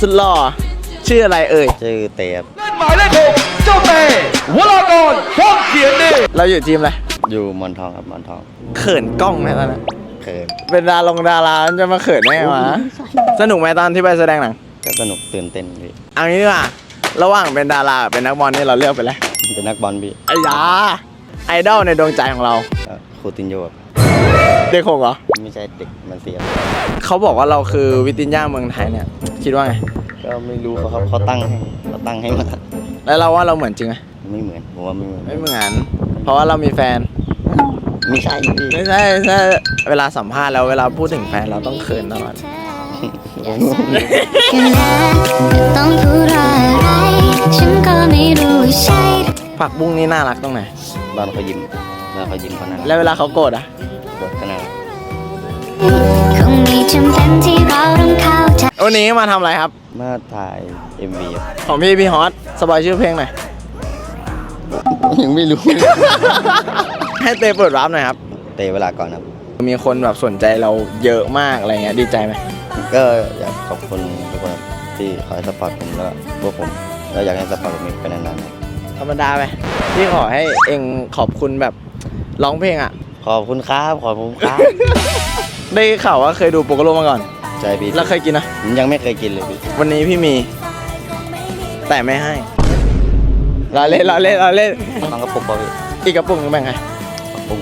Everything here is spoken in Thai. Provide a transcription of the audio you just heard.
สุดหล่อชื่ออะไรเอ่ย ชื่อเตครับหมายเลขหกเจ้าเตวรากรช่องเขียนดีเราอยู่ทีมอะไรอยู่หมอนทองครับหมอนทองเขินกล้องไหมตอนนั้นเขินเป็นดารงดาราจะมาเขินได้ไงวะสนุกไหมตอนที่ไปแสดงหนังก็สนุกตื่นเต้นพี่เอางี้ดีกว่าระหว่างเป็นดารากับเป็นนักบอลนี่เราเลือกไปแล้วเป็นนักบอลพี่ไอ้ยาไอดอลในดวงใจของเราก็คูตินโยครับเด็กหกเหรอไม่ใช่เด็กมันเสียเขาบอกว่าเราคือวิตินย่าเมืองไทยเนี่ย คิดว่าไง ก็ไม่รู้เขาครับเขาตั้งให้เขาตั้งให้มาแล้วเราว่าเราเหมือนจริงไหมไม่เหมือนผมว่าไม่เหมือนไม่เหมือน เพราะว่าเรามีแฟน ไม่ใช่พี่ไม่ใช่ไม่ใช่เวลาสัมภาษณ์แล้วเวลาพูดถึงแฟนเราต้องเขินตลอดผมต้องพูดอะไรฉันก็ไม่รู้ว่าใช่ผักบุ้งนี่น่ารักตรงไหน ตอนเขายิ้มตอนเขายิ้มเขาน่ารักแล้วเวลาเขาโกรธอะบทก็น่ารักคงมีจำเป็นที่ วันนี้มาทำอะไรครับ มาถ่าย MV ครับของพี่พี่ฮอตสบายชื่อเพลงหน่อย ยังไม่รู้ ให้เตเปิดวาร์ปหน่อยครับ เตะเวลาก่อนครับ มีคนแบบสนใจเราเยอะมากอะไรเงี้ยดีใจไหมก็อยากขอบคุณทุกคนที่คอยสปอร์ตผมแล้วก็พวกผมแล้วอยากให้สปอร์ตผมอีกเป็นนานๆครับธรรมดาไหมพี่ขอให้เองขอบคุณแบบร้องเพลงอะ ขอบคุณครับ ขอบคุณครับ ได้ข่าวว่าเคยดูโปโกโลมาก่อน ใจพี่แล้วเคยกินนะ ผมยังไม่เคยกินเลยพี่วันนี้พี่มี แต่ไม่ให้เราเล่นเราเล่นเราเล่นต้องกระปุกเปล่าพี่อีกกระปุกนึงแบ่งไงกระปุก